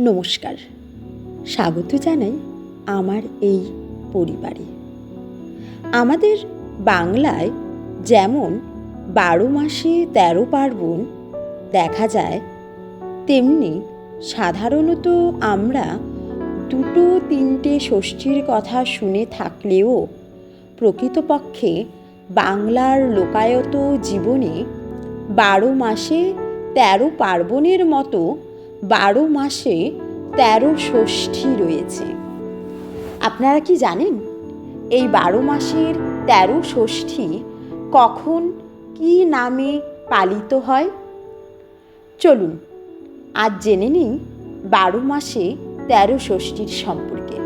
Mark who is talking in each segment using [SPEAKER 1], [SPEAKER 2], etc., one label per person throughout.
[SPEAKER 1] নমস্কার। স্বাগত জানাই আমার এই পরিবারে। আমাদের বাংলায় যেমন বারো মাসে তেরো পার্বণ দেখা যায়, তেমনি সাধারণত আমরা দুটো তিনটে ষষ্ঠীর কথা শুনে থাকলেও প্রকৃতপক্ষে বাংলার লোকায়ত জীবনে বারো মাসে তেরো পার্বণের মতো বারো মাসে তেরো ষষ্ঠী রয়েছে। আপনারা কি জানেন এই বারো মাসের তেরো ষষ্ঠী কখন কি নামে পালিত হয়? চলুন, আজ জেনে নিই বারো মাসে তেরো ষষ্ঠীর সম্পর্কে।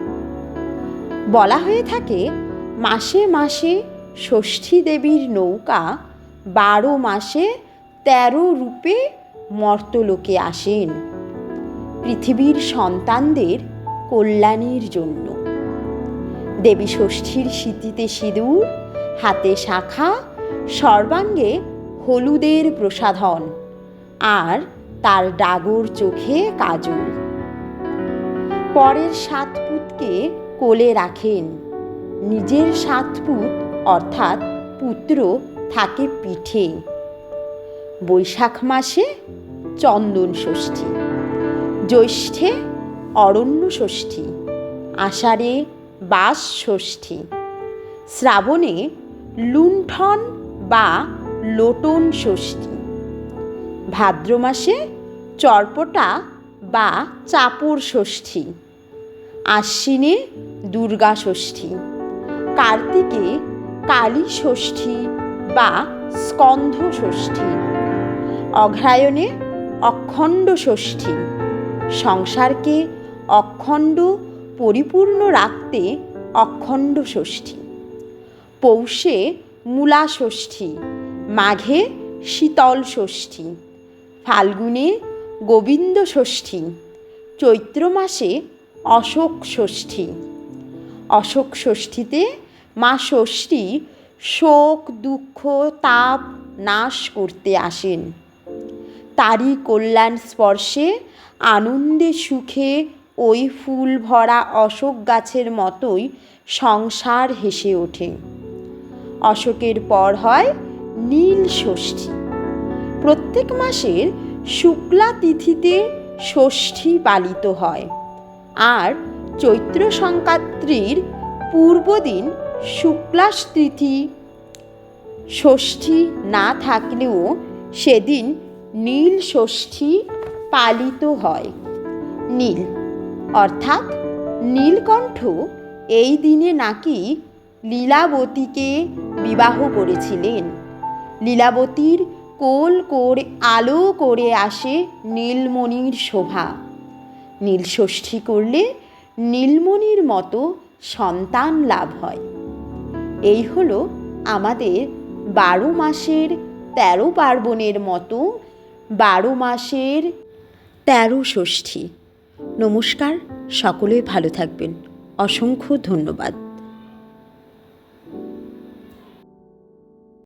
[SPEAKER 1] বলা হয়ে থাকে মাসে মাসে ষষ্ঠী দেবীর নৌকা বারো মাসে তেরো রূপে মর্তলোকে আসেন। পৃথিবীর সন্তানদের কল্যাণের জন্য। দেবী ষষ্ঠীর স্মৃতিতে সিঁদুর, হাতে শাখা, সর্বাঙ্গে হলুদের প্রসাধন আর তার ডাগর চোখে কাজল। পরের সাত পুতকে কোলে রাখেন। নিজের সাত পুত অর্থাৎ পুত্র থাকে পিঠে। বৈশাখ মাসে চন্দন ষষ্ঠী। জ্যৈষ্ঠে অরণ্য ষষ্ঠী, আষাঢ়ে বাস ষষ্ঠী। শ্রাবণে লুণ্ঠন বা লোটন ষষ্ঠী। ভাদ্র মাসে চরপটা বা চাপড় ষষ্ঠী। আশ্বিনে দুর্গা ষষ্ঠী। কার্তিকে কালী ষষ্ঠী বা স্কন্ধ ষষ্ঠী। অঘ্রায়ণে অখণ্ড ষষ্ঠী। সংসারকে অখণ্ড পরিপূর্ণ রাখতে অখণ্ড ষষ্ঠী। পৌষে মূলা ষষ্ঠী, মাঘে শীতল ষষ্ঠী, ফাল্গুনে গোবিন্দ ষষ্ঠী, চৈত্র মাসে অশোক ষষ্ঠী। অশোক ষষ্ঠীতে মা ষষ্ঠী শোক, দুঃখ, তাপ নাশ করতে আসেন। তারই কল্যাণ স্পর্শে, আনন্দে সুখে ওই ফুল ভরা অশোক গাছের মতোই সংসার হেসে ওঠে। অশোকের পর হয় নীল ষষ্ঠী। প্রত্যেক মাসের শুক্লা তিথিতে ষষ্ঠী পালিত হয় আর চৈত্র সংক্রান্তির পূর্বদিন শুক্লা তিথি ষষ্ঠী না থাকলেও সেদিন নীল ষষ্ঠী পালিত হয়। নীল, অর্থাৎ নীলকণ্ঠ এই দিনে নাকি লীলাবতীকে বিবাহ করেছিলেন। লীলাবতীর কোল করে আলো করে আসে নীলমণির শোভা। নীলষষ্ঠী করলে নীলমণির মতো সন্তান লাভ হয়। এই হলো আমাদের বারো মাসের তেরো পার্বণের মতো বারো মাসের তেরো ষষ্ঠী। নমস্কার সকলে ভালো থাকবেন। অসংখ্য ধন্যবাদ।